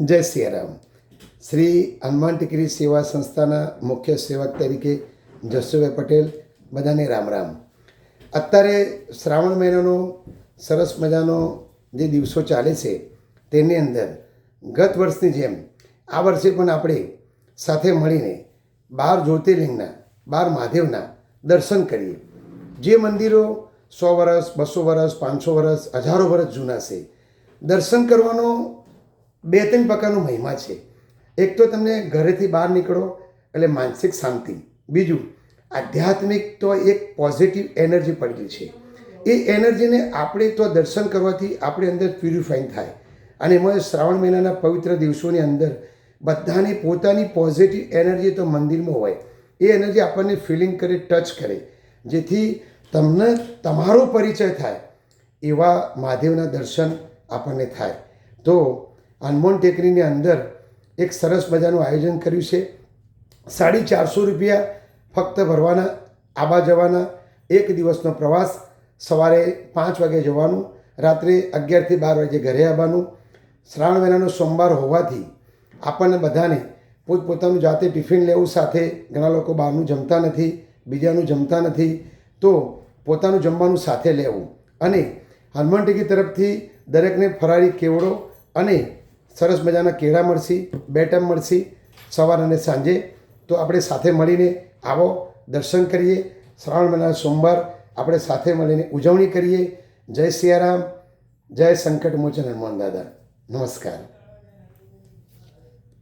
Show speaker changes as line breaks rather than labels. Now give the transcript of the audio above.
જય સિયારામ. શ્રી હનુમાન ટીકરી સેવા સંસ્થાના મુખ્ય સેવક તરીકે જસુભાઈ પટેલ, બધાને રામ રામ. અત્યારે શ્રાવણ મહિનાનો સરસ મજાનો જે દિવસો ચાલે છે, તેની અંદર ગત વર્ષની જેમ આ વર્ષે પણ આપણે સાથે મળીને બાર જ્યોતિર્લિંગના, બાર મહાદેવના દર્શન કરીએ. જે મંદિરો સો વર્ષ, બસો વર્ષ, પાંચસો વર્ષ, હજારો વર્ષ જૂના છે. દર્શન કરવાનો બે ત્રણ પ્રકારનો મહિમા છે. એક તો તમને ઘરેથી બહાર નીકળો એટલે માનસિક શાંતિ. બીજું, આધ્યાત્મિક તો એક પોઝિટિવ એનર્જી પડેલી છે. એ એનર્જીને આપણે તો દર્શન કરવાથી આપણે અંદર પ્યુરિફાઈંગ થાય. અને એમાં શ્રાવણ મહિનાના પવિત્ર દિવસોની અંદર બધાની પોતાની પોઝિટિવ એનર્જી તો મંદિરમાં હોય. એ એનર્જી આપણને ફિલિંગ કરે ટચ કરે. જેથી તમને તમારો પરિચય થાય. એવા મહાદેવના દર્શન આપણને થાય. તો હનુમાન ટેકરીની અંદર એક સરસ મજાનું આયોજન કર્યું છે. સાડી ચારસો રૂપિયા ફક્ત ભરવાના, આબા જવાના, એક દિવસનો પ્રવાસ, સવારે પાંચ વાગે જવાનું, રાત્રે અગિયારથી બાર વાગે ઘરે આવવાનું. શ્રાવણ મહિનાનો સોમવાર હોવાથી આપણને બધાને પોતપોતાનું જાતે ટિફિન લેવું સાથે ઘણા લોકો બહારનું જમતા નથી, બીજાનું જમતા નથી, તો પોતાનું જમવાનું સાથે લેવું. અને હનુમાન ટેકી તરફથી દરેકને ફરાળી કેવડો અને સરસ મજાના કેળા મળશે, બે ટાઈમ મળશે સવાર અને સાંજે. તો આપણે સાથે મળીને આવો દર્શન કરીએ. શ્રાવણ મહિના સોમવાર આપણે સાથે મળીને ઉજવણી કરીએ. જય સિયારામ, જય સંકટ મોચન હનુમાન દાદા. નમસ્કાર.